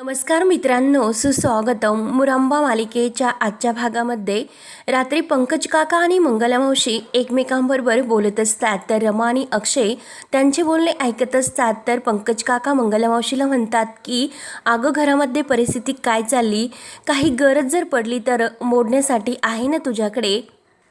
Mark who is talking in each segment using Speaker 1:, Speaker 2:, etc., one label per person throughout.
Speaker 1: नमस्कार मित्रांनो सुस्वागतम मुरांबा मालिकेच्या आजच्या भागामध्ये रात्री पंकज काका आणि मंगलमावशी एकमेकांबरोबर बोलत असतात तर रमा आणि अक्षय त्यांचे बोलणे ऐकत असतात तर पंकज काका मंगलामावशीला म्हणतात की अगं घरामध्ये परिस्थिती काय चालली? काही गरज जर पडली तर मोडण्यासाठी आहे ना तुझ्याकडे?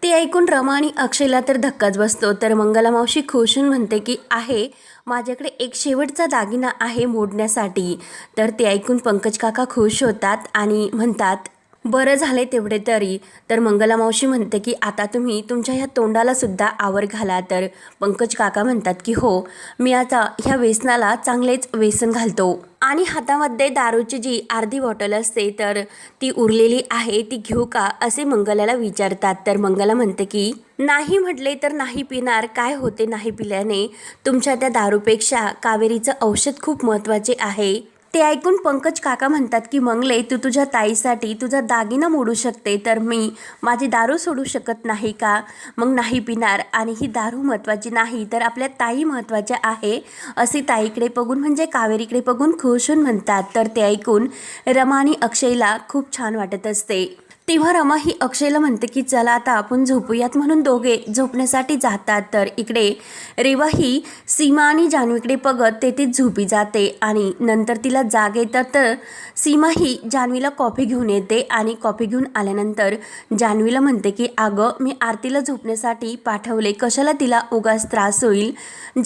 Speaker 1: ते ऐकून रमा आणि अक्षयला तर धक्काच बसतो. तर मंगला मावशी खुश होऊन म्हणते की आहे माझ्याकडे एक शेवटचा दागिना आहे मोडण्यासाठी. तर ते ऐकून पंकज काका खुश होतात आणि म्हणतात बरं झाले तेवढे तरी. तर मंगला मावशी म्हणते की आता तुम्ही तुमच्या ह्या तोंडाला सुद्धा आवर घाला. तर पंकज काका म्हणतात की हो मी आता ह्या व्यसनाला चांगलेच व्यसन घालतो. आणि हातामध्ये दारूची जी अर्धी बॉटल असते तर ती उरलेली आहे ती घेऊ का असे मंगलाला विचारतात. तर मंगला म्हणते की नाही म्हटले तर नाही पिणार. काय होते नाही पिल्याने? तुमच्या त्या दारूपेक्षा कावेरीचं औषध खूप महत्त्वाचे आहे. ते ऐकून पंकज काका म्हणतात की मंगले तू तुझ्या ताईसाठी तुझा दागिना मोडू शकते तर मी माझी दारू सोडू शकत नाही का? मग नाही पिणार. आणि ही दारू महत्त्वाची नाही तर आपल्या ताई महत्त्वाच्या आहे. असे ताईकडे बघून म्हणजे कावेरीकडे बघून खुश होऊन म्हणतात. तर ते ऐकून रमा आणि अक्षयला खूप छान वाटत असते. तेव्हा रमा ही अक्षयला म्हणते की चला आता आपण झोपूयात म्हणून दोघे झोपण्यासाठी जातात. तर इकडे रेवा ही सीमा आणि जान्हवीकडे बघत तेथे झोपी जाते आणि नंतर तिला जाग येतात. तर सीमा ही जान्हवीला कॉफी घेऊन येते आणि कॉफी घेऊन आल्यानंतर जान्हवीला म्हणते की अगं मी आरतीला झोपण्यासाठी पाठवले. कशाला तिला उगाच त्रास होईल?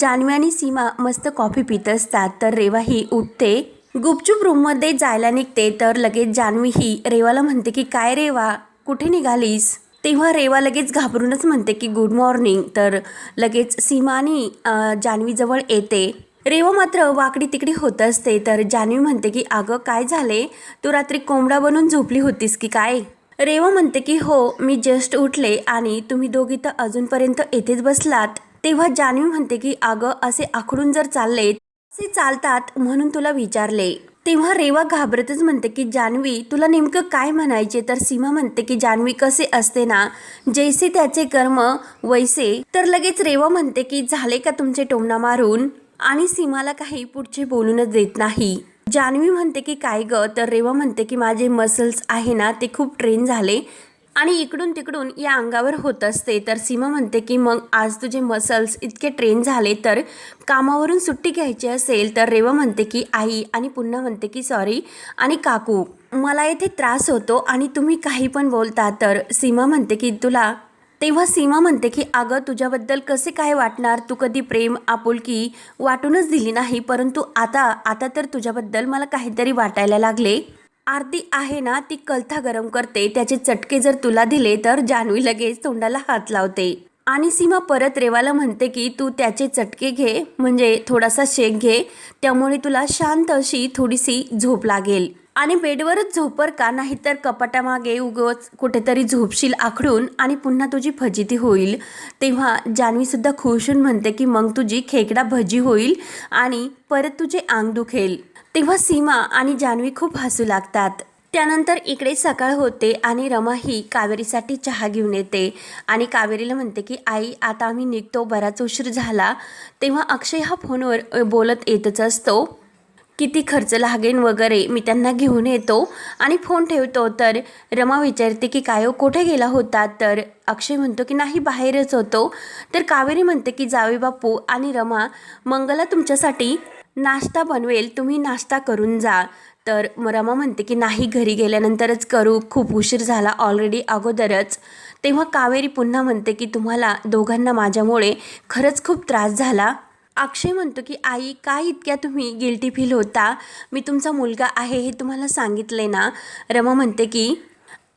Speaker 1: जान्हवी आणि सीमा मस्त कॉफी पित असतात. तर रेवा ही उठते गुपचूप रूममध्ये जायला निघते तर लगेच जान्हवी ही रेवाला म्हणते की काय रेवा कुठे निघालीस? तेव्हा रेवा लगेच घाबरूनच म्हणते की गुड मॉर्निंग. तर लगेच सीमानी जान्हवीजवळ येते. रेवा मात्र वाकडी तिकडी होत असते तर जान्हवी म्हणते की अगं काय झाले? तू रात्री कोंबडा बनून झोपली होतीस की काय? रेवा म्हणते की हो मी जस्ट उठले आणि तुम्ही दोघी तर अजूनपर्यंत येथेच बसलात. तेव्हा जान्हवी म्हणते की अगं असे आखडून जर चालले असे चालतात म्हणून तुला विचारले. तेव्हा रेवा घाबरतच म्हणते की जान्हवी तुला नेमकं काय म्हणायचे? तर सीमा म्हणते की जान्हवी कसे असते ना? जैसे त्याचे कर्म वैसे. तर लगेच रेवा म्हणते की झाले का तुमचे टोमणा मारून? आणि सीमाला काही पुढचे बोलूनच देत नाही. जान्हवी म्हणते की काय ग? तर रेवा म्हणते की माझे मसल्स आहे ना ते खूप ट्रेन झाले. आणि इकडून तिकडून या अंगावर होत असते. तर सीमा म्हणते की मग आज तुझे मसल्स इतके ट्रेन झाले तर कामावरून सुट्टी घ्यायची असेल तर रेवा म्हणते की आई आणि पुन्हा म्हणते की सॉरी आणि काकू मला येथे त्रास होतो आणि तुम्ही काही पण बोलता तर सीमा म्हणते की तुला तेव्हा सीमा म्हणते की अगं तुझ्याबद्दल कसे काय वाटणार? तू कधी प्रेम आपुलकी वाटूनच दिली नाही परंतु आता आता तर तुझ्याबद्दल मला काहीतरी वाटायला लागले. आरती आहे ना ती कलथा गरम करते. त्याचे चटके जर तुला दिले तर जान्हवी लगेच तोंडाला हात लावते. आणि सीमा परत रेवाला म्हणते की तू त्याचे चटके घे म्हणजे थोडासा शेक घे. त्यामुळे तुला शांत अशी थोडीशी झोप लागेल. आणि बेडवरच झोपर का? नाही तर कपाटामागे उगवच कुठेतरी झोपशील आखडून आणि पुन्हा तुझी फजिती होईल. तेव्हा जान्हवीसुद्धा खुश होऊन म्हणते की मग तुझी खेकडा भजी होईल आणि परत तुझे अंग दुखेल. तेव्हा सीमा आणि जान्हवी खूप हसू लागतात. त्यानंतर इकडे सकाळ होते आणि रमा ही कावेरीसाठी चहा घेऊन येते आणि कावेरीला म्हणते की आई आता आम्ही निघतो. बराच उशीर झाला. तेव्हा अक्षय हा फोनवर बोलत येतच असतो. किती खर्च लागेल वगैरे मी त्यांना घेऊन येतो. आणि फोन ठेवतो. तर रमा विचारते की काय हो, कुठे गेला होता? तर अक्षय म्हणतो की नाही बाहेरच होतो. तर कावेरी म्हणते की जावे बापू आणि रमा मंगला तुमच्यासाठी नाश्ता बनवेल तुम्ही नाश्ता करून जा तर रमा म्हणते की नाही घरी गेल्यानंतरच करू. खूप उशीर झाला ऑलरेडी अगोदरच. तेव्हा कावेरी पुन्हा म्हणते की तुम्हाला दोघांना माझ्यामुळे खरंच खूप त्रास झाला. अक्षय म्हणतो की आई काय इतक्या तुम्ही गिल्टी फील होता? मी तुमचा मुलगा आहे हे तुम्हाला सांगितले ना? रमा म्हणते की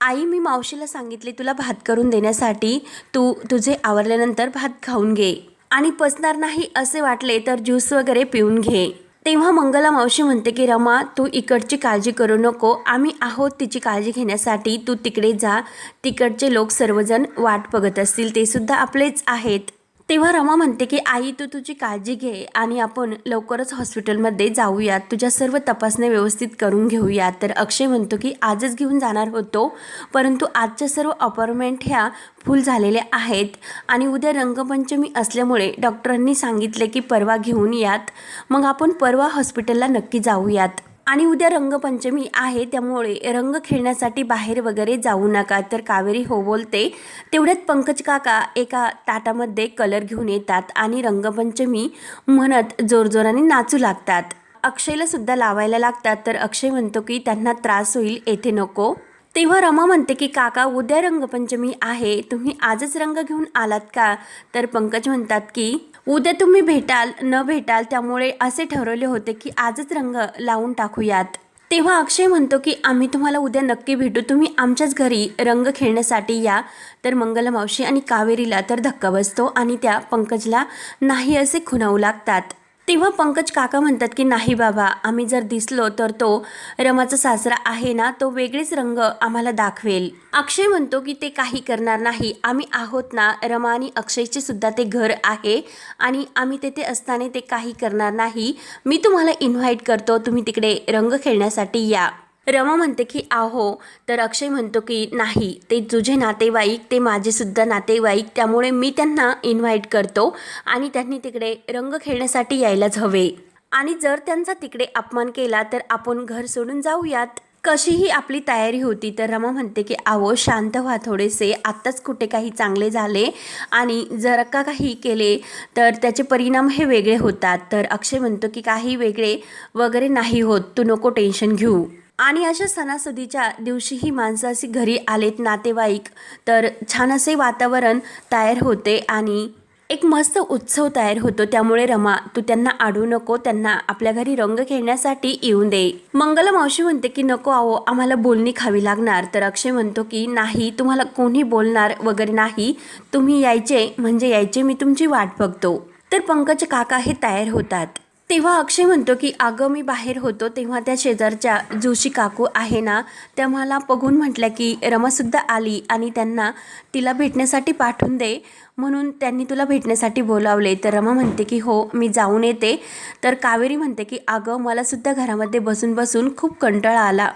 Speaker 1: आई मी मावशीला सांगितले तुला भात करून देण्यासाठी. तू तुझे आवरल्यानंतर भात खाऊन घे. आणि पचणार नाही असे वाटले तर ज्यूस वगैरे पिऊन घे. तेव्हा मंगला मावशी म्हणते की रमा तू इकडची काळजी करू नको. आम्ही आहोत तिची काळजी घेण्यासाठी. तू तिकडे जा. तिकडचे लोक सर्वजण वाट बघत असतील. ते सुद्धा आपलेच आहेत. तेव्हा रमा म्हणते की आई तू तुझी काळजी घे आणि आपण लवकरच हॉस्पिटलमध्ये जाऊयात. तुझ्या सर्व तपासण्या व्यवस्थित करून घेऊयात. तर अक्षय म्हणतो की आजच घेऊन जाणार होतो परंतु आजच्या सर्व अपॉइंटमेंट ह्या फुल झालेल्या आहेत आणि उद्या रंगपंचमी असल्यामुळे डॉक्टरांनी सांगितले की परवा घेऊन यात. मग आपण परवा हॉस्पिटलला नक्की जाऊयात. आणि उद्या रंगपंचमी आहे त्यामुळे रंग खेळण्यासाठी बाहेर वगैरे जाऊ नका. तर कावेरी हो बोलते तेवढ्यात पंकज काका एका ताटामध्ये कलर घेऊन येतात आणि रंगपंचमी म्हणत जोरजोराने नाचू लागतात. अक्षयला सुद्धा लावायला लागतात तर अक्षय म्हणतो की त्यांना त्रास होईल येथे नको. तेव्हा रमा म्हणते की काका उद्या रंगपंचमी आहे तुम्ही आजच रंग घेऊन आलात का? तर पंकज म्हणतात की उद्या तुम्ही भेटाल न भेटाल त्यामुळे असे ठरवले होते की आजच रंग लावून टाकूयात. तेव्हा अक्षय म्हणतो की आम्ही तुम्हाला उद्या नक्की भेटू. तुम्ही आमच्याच घरी रंग खेळण्यासाठी या. तर मंगल मावशी आणि कावेरीला तर धक्का बसतो आणि त्या पंकजला नाही असे खुणावू लागतात. तेव्हा पंकज काका म्हणतात की नाही बाबा आम्ही जर दिसलो तर तो रमाचा सासरा आहे ना तो वेगळेच रंग आम्हाला दाखवेल. अक्षय म्हणतो की ते काही करणार नाही. आम्ही आहोत ना रमा आणि अक्षयचे सुद्धा ते घर आहे आणि आम्ही तेथे असताना ते काही करणार नाही. मी तुम्हाला इन्व्हाइट करतो. तुम्ही तिकडे रंग खेळण्यासाठी या. रमा म्हणते की आहो. तर अक्षय म्हणतो की नाही ते तुझे नातेवाईक ते माझेसुद्धा नातेवाईक त्यामुळे मी त्यांना इन्व्हाइट करतो आणि त्यांनी तिकडे रंग खेळण्यासाठी यायलाच हवे. आणि जर त्यांचा तिकडे अपमान केला तर आपण घर सोडून जाऊयात. कशीही आपली तयारी होती तर रमा म्हणते की आहो शांत व्हा थोडेसे. आत्ताच कुठे काही चांगले झाले आणि जर का काही केले तर त्याचे परिणाम हे वेगळे होतात. तर अक्षय म्हणतो की काही वेगळे वगैरे नाही होत. तू नको टेन्शन घेऊ. आणि अशा सणासुदीच्या दिवशीही माणसं अशी घरी आलेत नातेवाईक. तर छान असे वातावरण तयार होते आणि एक मस्त उत्सव तयार होतो. त्यामुळे रमा तू त्यांना आडू नको त्यांना आपल्या घरी रंग खेळण्यासाठी येऊन दे. मंगल मावशी म्हणते की नको आहो आम्हाला बोलणी खावी लागणार. तर अक्षय म्हणतो की नाही तुम्हाला कोणी बोलणार वगैरे नाही. तुम्ही यायचे म्हणजे यायचे मी तुमची वाट बघतो. तर पंकज काका हे तयार होतात. तेव्हा अक्षय म्हणतो की अगं मी बाहेर होतो तेव्हा त्या शेजारच्या जोशी काकू आहे ना त्या मला बघून म्हटल्या की रमासुद्धा आली आणि त्यांना तिला भेटण्यासाठी पाठवून दे. म्हणून त्यांनी तुला भेटण्यासाठी बोलावले. तर रमा म्हणते की हो मी जाऊन येते. तर कावेरी म्हणते की अगं मलासुद्धा घरामध्ये बसून बसून खूप कंटाळा आला.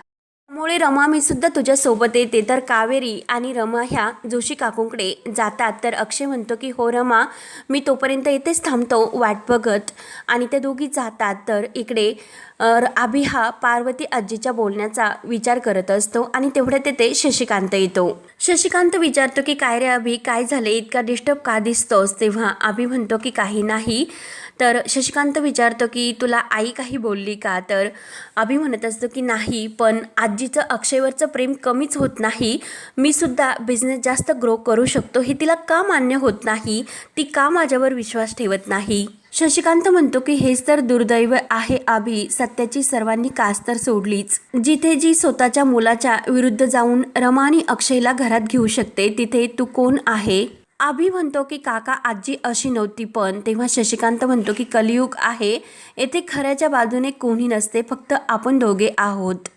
Speaker 1: त्यामुळे रमा मी सुद्धा तुझ्या सोबत येते. तर कावेरी आणि रमा ह्या जोशी काकूंकडे जातात. तर अक्षय म्हणतो की हो रमा मी तोपर्यंत येथेच थांबतो वाट बघत. आणि त्या दोघी जातात. तर इकडे आभी हा पार्वती आजीच्या बोलण्याचा विचार करत असतो आणि तेवढ्यात तिथे शशिकांत येतो. शशिकांत विचारतो की काय रे अभि काय झाले इतका डिस्टर्ब का दिसतोस? तेव्हा अभि म्हणतो की काही नाही. तर शशिकांत विचारतो की तुला आई काही बोलली का? तर अभि म्हणत असतो की नाही पण आजीचं अक्षयवरचं प्रेम कमीच होत नाही. मी सुद्धा बिझनेस जास्त ग्रो करू शकतो. हे तिला का मान्य होत नाही? ती का माझ्यावर विश्वास ठेवत नाही? शशिकांत म्हणतो की हेच तर दुर्दैव आहे आभी सत्याची सर्वांनी कास तर सोडलीच. जिथे जी स्वतःच्या मुलाच्या विरुद्ध जाऊन रमानी अक्षयला घरात घेऊ शकते तिथे तू कोण आहे? आभी म्हणतो की काका आजी अशी नव्हती पण तेव्हा शशिकांत म्हणतो की कलियुग आहे. येथे खऱ्याच्या बाजूने कोणी नसते फक्त आपण दोघे आहोत.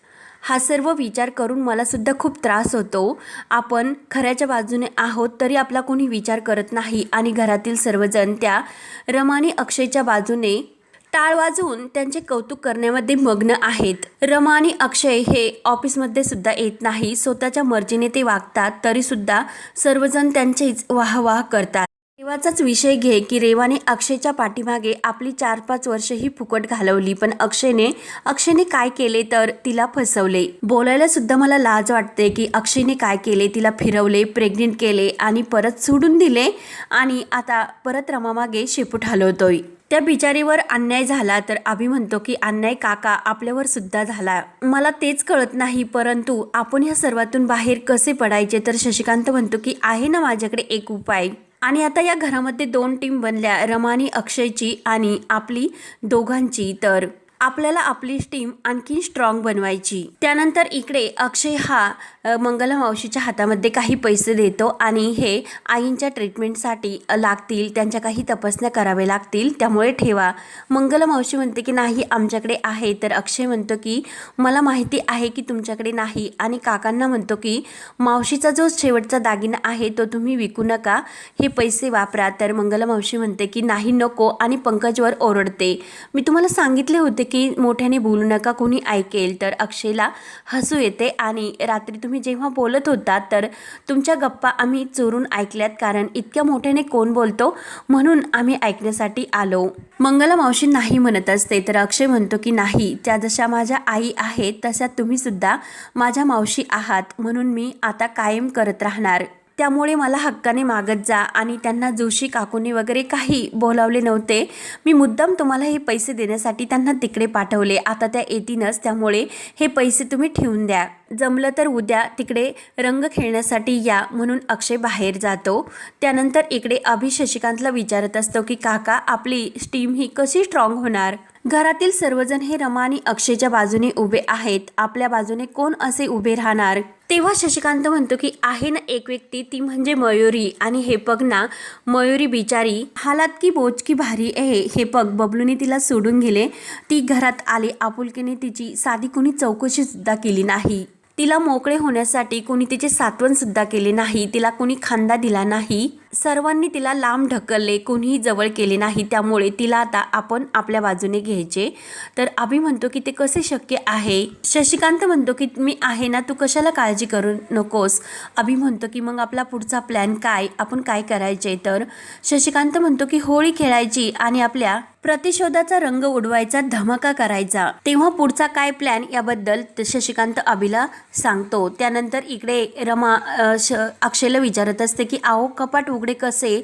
Speaker 1: हा सर्व विचार करून मला सुद्धा खूप त्रास होतो. आपण खऱ्याच्या बाजूने आहोत तरी आपला कोणी विचार करत नाही. आणि घरातील सर्वजण त्या रमानी अक्षयच्या बाजूने टाळ वाजवून त्यांचे कौतुक करण्यामध्ये मग्न आहेत. रमा आणि अक्षय हे ऑफिसमध्ये सुद्धा येत नाही. स्वतःच्या मर्जीने ते वागतात तरी सुद्धा सर्वजण त्यांचीच वाहवाह करतात. रेवाचाच विषय घे की रेवाने अक्षयच्या पाठीमागे आपली चार पाच वर्ष ही फुकट घालवली. पण अक्षयने अक्षयने काय केले तर तिला फसवले. बोलायला सुद्धा मला लाज वाटते की अक्षयने काय केले तिला फिरवले प्रेग्नेंट केले आणि परत सोडून दिले आणि आता परत रमामागे शेपूट हलवतोय. त्या बिचारीवर अन्याय झाला तर आम्ही म्हणतो की अन्याय काका आपल्यावर सुद्धा झाला. मला तेच कळत नाही परंतु आपण ह्या सर्वातून बाहेर कसे पडायचे तर शशिकांत म्हणतो की आहे ना माझ्याकडे एक उपाय. आणि आता या घरामध्ये दोन टीम बनल्या रमानी अक्षयची आणि आपली दोघांची. तर आपल्याला आपली टीम आणखी स्ट्रॉंग बनवायची. त्यानंतर इकडे अक्षय हा मंगला मावशीच्या हातामध्ये काही पैसे देतो आणि हे आईंच्या ट्रीटमेंटसाठी लागतील. त्यांच्या काही तपासण्या कराव्या लागतील. त्यामुळे ठेवा. मंगला मावशी म्हणते की नाही आमच्याकडे आहे. तर अक्षय म्हणतो की मला माहिती आहे की तुमच्याकडे नाही. आणि काकांना म्हणतो की मावशीचा जो शेवटचा दागिना आहे तो तुम्ही विकू नका. हे पैसे वापरा. तर मंगला मावशी म्हणते की नाही नको. आणि पंकजवर ओरडते. मी तुम्हाला सांगितले होते की मोठ्याने बोलू नका कोणी ऐकेल तर अक्षयला हसू येते. आणि रात्री तुम्ही जेव्हा बोलत होता तर तुमच्या गप्पा आम्ही चोरून ऐकल्यात कारण इतक्या मोठ्याने कोण बोलतो म्हणून आम्ही ऐकण्यासाठी आलो. मंगला मावशी नाही म्हणत असते तर अक्षय म्हणतो की नाही त्या जशा माझ्या आई आहेत तशा तुम्हीसुद्धा माझ्या मावशी आहात म्हणून मी आता कायम करत राहणार. त्यामुळे मला हक्काने मागत जा आणि त्यांना जोशी काकूने वगैरे काही बोलावले नव्हते. मी मुद्दाम तुम्हाला हे पैसे देण्यासाठी त्यांना तिकडे पाठवले. आता त्या येतीनच त्यामुळे हे पैसे तुम्ही ठेवून द्या. जमलं तर उद्या तिकडे रंग खेळण्यासाठी या म्हणून अक्षय बाहेर जातो. त्यानंतर इकडे अभि शशिकांतला विचारत असतो की काका आपली स्टीम ही कशी स्ट्रॉंग होणार? घरातील सर्वजण हे रमा आणि अक्षयच्या बाजूने उभे आहेत. आपल्या बाजूने कोण असे उभे राहणार? तेव्हा शशिकांत म्हणतो की आहे ना एक व्यक्ती ती म्हणजे मयुरी. आणि हे पग ना मयुरी बिचारी. हालात की बोच की भारी आहे. हे पग बबलूने तिला सोडून गेले. ती घरात आली. आपुलकीने तिची साधी कुणी चौकशी सुद्धा केली नाही. तिला मोकळे होण्यासाठी कोणी तिचे सात्वन सुद्धा केले नाही. तिला कोणी खांदा दिला नाही. सर्वांनी तिला लांब ढकलले कोणीही जवळ केले नाही त्यामुळे तिला आता आपण आपल्या बाजूने घ्यायचे. तर अभि म्हणतो की ते कसे शक्य आहे? शशिकांत म्हणतो की मी आहे ना तू कशाला काळजी करू नकोस? अभि म्हणतो की मग आपला पुढचा प्लॅन काय? आपण काय करायचे? तर शशिकांत म्हणतो की होळी खेळायची आणि आपल्या प्रतिशोधाचा रंग उडवायचा धमाका करायचा. तेव्हा पुढचा काय प्लॅन याबद्दल त- शशिकांत अभिला सांगतो. त्यानंतर इकडे रमा श अक्षयला विचारत असते की आहो कपाट उघड कसे?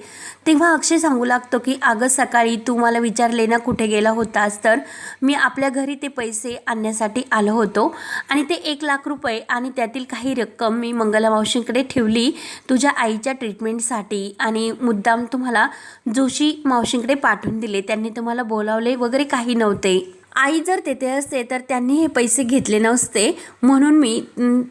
Speaker 1: तेव्हा अक्षय सांगू लागतो की अगं सकाळी तू मला विचारले ना कुठे गेला होतास तर मी आपल्या घरी ते पैसे आणण्यासाठी आलो होतो आणि ते एक लाख रुपये आणि त्यातील काही रक्कम मी मंगला मावशींकडे ठेवली तुझ्या आईच्या ट्रीटमेंटसाठी आणि मुद्दाम तुम्हाला जोशी मावशींकडे पाठवून दिले. त्यांनी तुम्हाला बोलावले वगैरे काही नव्हते. आई जर तेथे असते तर त्यांनी हे पैसे घेतले नसते म्हणून मी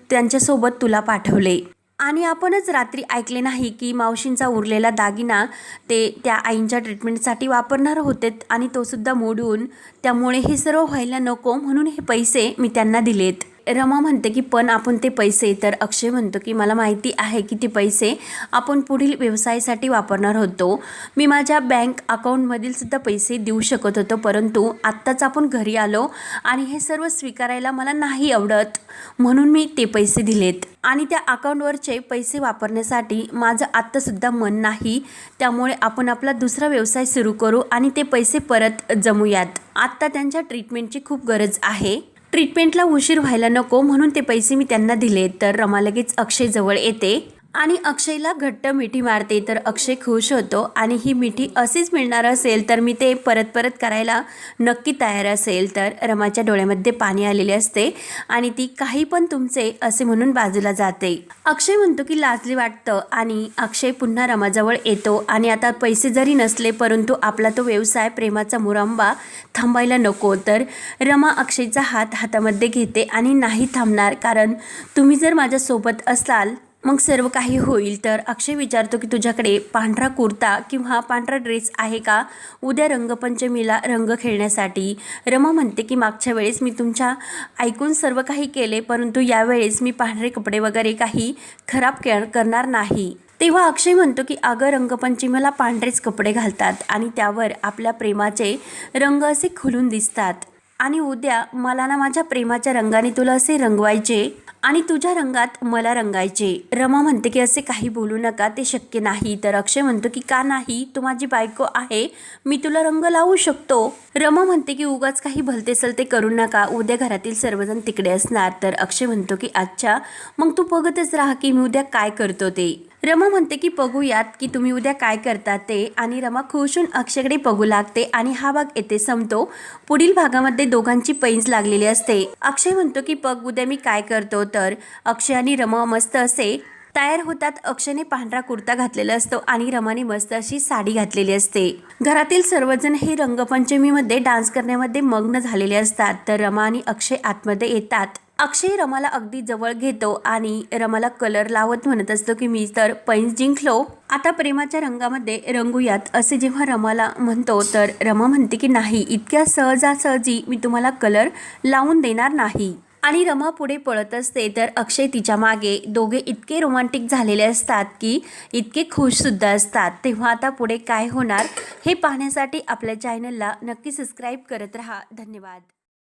Speaker 1: त्यांच्यासोबत तुला पाठवले. आणि आपणच रात्री ऐकले नाही की मावशींचा उरलेला दागिना ते त्या आईंच्या ट्रीटमेंटसाठी वापरणार होते आणि तोसुद्धा मोडून त्यामुळे हे सर्व व्हायला नको म्हणून हे पैसे मी त्यांना दिलेत. रमा म्हणते की पण आपण ते पैसे तर अक्षय म्हणतो की मला माहिती आहे की ते पैसे आपण पुढील व्यवसायासाठी वापरणार होतो. मी माझ्या बँक अकाउंटमधील सुद्धा पैसे देऊ शकत होतो परंतु आत्ताच आपण घरी आलो आणि हे सर्व स्वीकारायला मला नाही आवडत. म्हणून मी ते पैसे दिलेत. आणि त्या अकाउंटवरचे पैसे वापरण्यासाठी माझं आत्तासुद्धा मन नाही. त्यामुळे आपण आपला दुसरा व्यवसाय सुरू करू आणि ते पैसे परत जमूयात. आत्ता त्यांच्या ट्रीटमेंटची खूप गरज आहे. ट्रीटमेंटला उशीर व्हायला नको म्हणून ते पैसे मी त्यांना दिले तर रमा लगेच अक्षयजवळ येते. आणि अक्षयला घट्ट मिठी मारते तर अक्षय खुश होतो आणि ही मिठी अशीच मिळणार असेल तर मी ते परत परत करायला नक्की तयार असेल. तर रमाच्या डोळ्यामध्ये पाणी आलेले असते आणि ती काही पण तुमचे असे म्हणून बाजूला जाते. अक्षय म्हणतो की लाजली वाटतं आणि अक्षय पुन्हा रमाजवळ येतो आणि आता पैसे जरी नसले परंतु आपला तो व्यवसाय प्रेमाचा मुरंबा थांबायला नको. तर रमा अक्षयचा हात हातामध्ये घेते आणि नाही थांबणार कारण तुम्ही जर माझ्यासोबत असाल मग सर्व काही होईल तर अक्षय विचारतो की तुझ्याकडे पांढरा कुर्ता किंवा पांढरा ड्रेस आहे का? उद्या रंगपंचमीला रंग खेळण्यासाठी. रमा म्हणते की मागच्या वेळेस मी तुमच्या ऐकून सर्व काही केले परंतु यावेळेस मी पांढरे कपडे वगैरे काही खराब के करणार नाही. तेव्हा अक्षय म्हणतो की अगं रंगपंचमीला पांढरेच कपडे घालतात आणि त्यावर आपल्या प्रेमाचे रंग असे खुलून दिसतात. आणि उद्या मला ना माझ्या प्रेमाच्या रंगाने तुला असे रंगवायचे आणि तुझ्या रंगात मला रंगायचे. रमा म्हणते की असे काही बोलू नका ते शक्य नाही. तर अक्षय म्हणतो की का नाही? तू माझी बायको आहे. मी तुला रंग लावू शकतो. रमा म्हणते की उगाच काही भलते ते करू नका. उद्या घरातील सर्वजण तिकडे असणार. तर अक्षय म्हणतो की अच्छा. मग तू बघतच राहा की मी उद्या काय करतो ते. रमा म्हणते की बघूयात की तुम्ही उद्या काय करता ते. आणि रमा खुशून अक्षयकडे बघू लागते आणि हा भाग येथे संपतो. पुढील भागामध्ये दोघांची पैंज लागलेली असते. अक्षय म्हणतो की बघ उद्या मी काय करतो? तर अक्षय आणि रमा मस्त असे तयार होतात. अक्षयने पांढरा कुर्ता घातलेला असतो आणि रमाने मस्त अशी साडी घातलेली असते. घरातील सर्वजण हे रंगपंचमीमध्ये डान्स करण्यामध्ये मग्न झालेले असतात. तर रमा आणि अक्षय आतमध्ये येतात. अक्षय रमाला अगदी जवळ घेतो आणि रमाला कलर लावत म्हणत असतो की मी तर पैंज जिंकलो. आता प्रेमाच्या रंगामध्ये रंगूयात. असे जेव्हा रमाला म्हणतो तर रमा म्हणते की नाही इतक्या सहजासहजी मी तुम्हाला कलर लावून देणार नाही. आणि रमा पुढे पळत असते तर अक्षय तिच्यामागे दोघे इतके रोमांटिक झालेले असतात की इतके खुशसुद्धा असतात. तेव्हा आता पुढे काय होणार हे पाहण्यासाठी आपल्या चॅनलला नक्की सबस्क्राईब करत राहा. धन्यवाद.